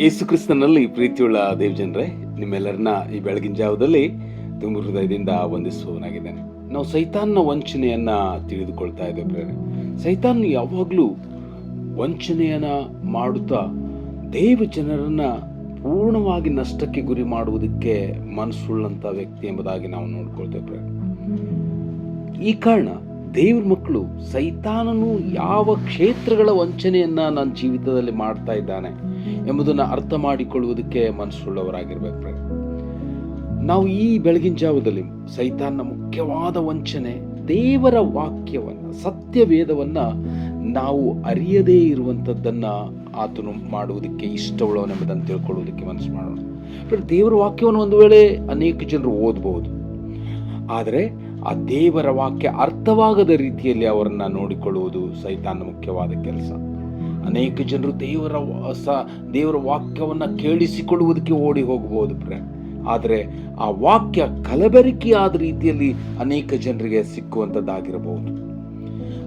ಯೇಸು ಕ್ರಿಸ್ತನಲ್ಲಿ ಪ್ರೀತಿಯುಳ್ಳ ದೇವಜನರೇ, ನಿಮ್ಮೆಲ್ಲರನ್ನ ಈ ಬೆಳಗಿನ ಜಾವದಲ್ಲಿ ತುಂಬ ಹೃದಯದಿಂದ ವಂದಿಸುವವನಾಗಿದ್ದೇನೆ. ನಾವು ಸೈತಾನ್ನ ವಂಚನೆಯನ್ನ ತಿಳಿದುಕೊಳ್ತಾ ಇದ್ದೇವೆ ಸೈತಾನ್ ಯಾವಾಗಲೂ ವಂಚನೆಯನ್ನ ಮಾಡುತ್ತಾ ದೇವ ಜನರನ್ನ ಪೂರ್ಣವಾಗಿ ನಷ್ಟಕ್ಕೆ ಗುರಿ ಮಾಡುವುದಕ್ಕೆ ಮನಸ್ಸುಳ್ಳಂತ ವ್ಯಕ್ತಿ ಎಂಬುದಾಗಿ ನಾವು ನೋಡ್ಕೊಳ್ತೇವೆ ಈ ಕಾರಣ ದೇವ್ರ ಮಕ್ಕಳು ಸೈತಾನನು ಯಾವ ಕ್ಷೇತ್ರಗಳ ವಂಚನೆಯನ್ನ ನನ್ನ ಜೀವಿತದಲ್ಲಿ ಮಾಡ್ತಾ ಇದ್ದಾನೆ ಎಂಬುದನ್ನು ಅರ್ಥ ಮಾಡಿಕೊಳ್ಳುವುದಕ್ಕೆ ಮನಸ್ಸುಳ್ಳವರಾಗಿರ್ಬೇಕು. ನಾವು ಈ ಬೆಳಗಿನ ಜಾವದಲ್ಲಿ ಸೈತಾನ್ನ ಮುಖ್ಯವಾದ ವಂಚನೆ, ದೇವರ ವಾಕ್ಯವನ್ನ, ಸತ್ಯವೇದವನ್ನ ನಾವು ಅರಿಯದೇ ಇರುವಂಥದ್ದನ್ನು ಆತನು ಮಾಡುವುದಕ್ಕೆ ಇಷ್ಟವುಳ್ಳವನೆಂಬುದನ್ನು ತಿಳ್ಕೊಳ್ಳುವುದಕ್ಕೆ ಮನಸ್ಸು ಮಾಡೋಣ. ದೇವರ ವಾಕ್ಯವನ್ನು ಒಂದು ವೇಳೆ ಅನೇಕ ಜನರು ಓದಬಹುದು. ಆದರೆ ಆ ದೇವರ ವಾಕ್ಯ ಅರ್ಥವಾಗದ ರೀತಿಯಲ್ಲಿ ಅವರನ್ನು ನೋಡಿಕೊಳ್ಳುವುದು ಸೈತಾನ್ನ ಮುಖ್ಯವಾದ ಕೆಲಸ. ಅನೇಕ ಜನರು ದೇವರ ಸ ದೇವರ ವಾಕ್ಯವನ್ನು ಕೇಳಿಸಿಕೊಳ್ಳುವುದಕ್ಕೆ ಓಡಿ ಹೋಗಬಹುದು ಫ್ರೆಂಡ್ ಆದರೆ ಆ ವಾಕ್ಯ ಕಲಬೆರಕೆಯಾದ ರೀತಿಯಲ್ಲಿ ಅನೇಕ ಜನರಿಗೆ ಸಿಕ್ಕುವಂಥದ್ದಾಗಿರಬಹುದು.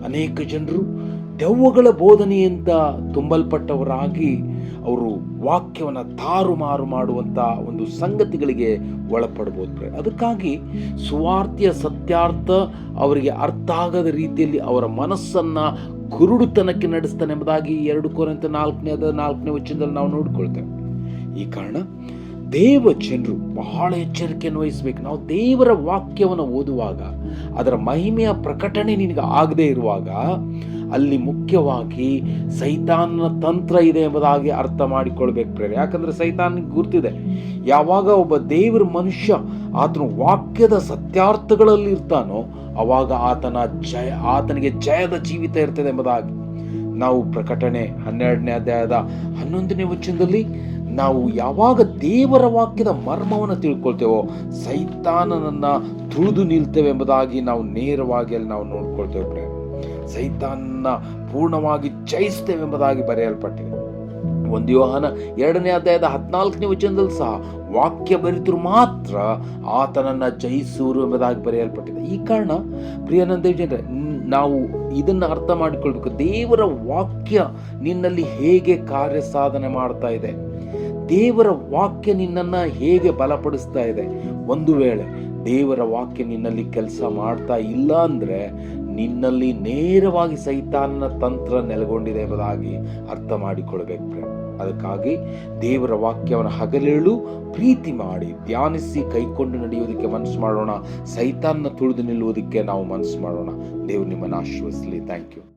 ಅನೇಕ ಜನರು ದೆವ್ವಗಳ ಬೋಧನೆಯಿಂದ ತುಂಬಲ್ಪಟ್ಟವರಾಗಿ ಅವರು ವಾಕ್ಯವನ್ನು ತಾರುಮಾರು ಮಾಡುವಂಥ ಒಂದು ಸಂಗತಿಗಳಿಗೆ ಒಳಪಡ್ಬೋದು. ಅದಕ್ಕಾಗಿ ಸುವಾರ್ಥಿಯ ಸತ್ಯಾರ್ಥ ಅವರಿಗೆ ಅರ್ಥ ಆಗದ ರೀತಿಯಲ್ಲಿ ಅವರ ಮನಸ್ಸನ್ನು ಕುರುಡುತನಕ್ಕೆ ನಡೆಸ್ತಾನೆ ಎಂಬುದಾಗಿ ಎರಡು ಕೋರಂತ ನಾಲ್ಕನೇ ಅದ ನಾಲ್ಕನೇ ವಚನದಲ್ಲಿ ನಾವು ನೋಡಿಕೊಳ್ತೇವೆ ಈ ಕಾರಣ ದೇವ ಜನರು ಬಹಳ ಎಚ್ಚರಿಕೆಯನ್ನು ವಹಿಸಬೇಕು ನಾವು ದೇವರ ವಾಕ್ಯವನ್ನು ಓದುವಾಗ ಅದರ ಮಹಿಮೆಯ ಪ್ರಕಟಣೆ ನಿನಗೆ ಆಗದೇ ಇರುವಾಗ ಅಲ್ಲಿ ಮುಖ್ಯವಾಗಿ ಸೈತಾನನ ತಂತ್ರ ಇದೆ ಎಂಬುದಾಗಿ ಅರ್ಥ ಮಾಡಿಕೊಳ್ಬೇಕು ಪ್ರೇರೆ ಯಾಕಂದ್ರೆ ಸೈತಾನಿಗೆ ಗುರ್ತಿದೆ. ಯಾವಾಗ ಒಬ್ಬ ದೇವರ ಮನುಷ್ಯ ಆತನ ವಾಕ್ಯದ ಸತ್ಯಾರ್ಥಗಳಲ್ಲಿ ಇರ್ತಾನೋ, ಅವಾಗ ಆತನ ಜಯ, ಆತನಿಗೆ ಜಯದ ಜೀವಿತ ಇರ್ತದೆ ಎಂಬುದಾಗಿ. ನಾವು ಪ್ರಕಟಣೆ ಹನ್ನೆರಡನೇ ಅಧ್ಯಾಯದ ಹನ್ನೊಂದನೇ ವಚನದಲ್ಲಿ ನಾವು ಯಾವಾಗ ದೇವರ ವಾಕ್ಯದ ಮರ್ಮವನ್ನು ತಿಳ್ಕೊಳ್ತೇವೋ, ಸೈತಾನನನ್ನ ತುಳಿದು ನಿಲ್ತೇವೆ ಎಂಬುದಾಗಿ ನಾವು ನೇರವಾಗಿ ಅಲ್ಲಿ ನಾವು ನೋಡ್ಕೊಳ್ತೇವೆ ಪ್ರೇಮ ಸೈತಾನನ್ನ ಪೂರ್ಣವಾಗಿ ಜಯಿಸ್ತೇವೆಂಬುದಾಗಿ ಬರೆಯಲ್ಪಟ್ಟಿದೆ. ಒಂದು ಯೋಹಾನ ಎರಡನೇ ಅಧ್ಯಾಯದ ಹದಿನಾಲ್ಕನೇ ವಚನದಲ್ಲಿ ಸಹ ವಾಕ್ಯ ಬರಿತರು ಮಾತ್ರ ಆತನನ್ನ ಜಯಿಸುವರು ಎಂಬುದಾಗಿ ಬರೆಯಲ್ಪಟ್ಟಿದೆ. ಈ ಕಾರಣ ಪ್ರಿಯಾನಂದ ನಾವು ಇದನ್ನು ಅರ್ಥ ಮಾಡಿಕೊಳ್ಬೇಕು. ದೇವರ ವಾಕ್ಯ ನಿನ್ನಲ್ಲಿ ಹೇಗೆ ಕಾರ್ಯ ಸಾಧನೆ ಮಾಡ್ತಾ ಇದೆ? ದೇವರ ವಾಕ್ಯ ನಿನ್ನನ್ನ ಹೇಗೆ ಬಲಪಡಿಸ್ತಾ ಇದೆ? ಒಂದು ವೇಳೆ ದೇವರ ವಾಕ್ಯ ನಿನ್ನಲ್ಲಿ ಕೆಲಸ ಮಾಡ್ತಾ ಇಲ್ಲ ಅಂದ್ರೆ ನಿನ್ನಲ್ಲಿ ನೇರವಾಗಿ ಸೈತಾನನ ತಂತ್ರ ನೆಲೆಗೊಂಡಿದೆ ಎಂಬುದಾಗಿ ಅರ್ಥ ಮಾಡಿಕೊಳ್ಬೇಕು ಅದಕ್ಕಾಗಿ ದೇವರ ವಾಕ್ಯವನ್ನು ಹಗಲೇಳು ಪ್ರೀತಿ ಮಾಡಿ, ಧ್ಯಾನಿಸಿ ಕೈಕೊಂಡು ನಡೆಯುವುದಕ್ಕೆ ಮನಸ್ಸು ಮಾಡೋಣ, ಸೈತಾನ್ನ ತುಳಿದು ನಿಲ್ಲುವುದಕ್ಕೆ ನಾವು ಮನಸ್ಸು ಮಾಡೋಣ. ದೇವರು ನಿಮ್ಮನ್ನು ಆಶ್ವಸಲಿ ಥ್ಯಾಂಕ್ ಯು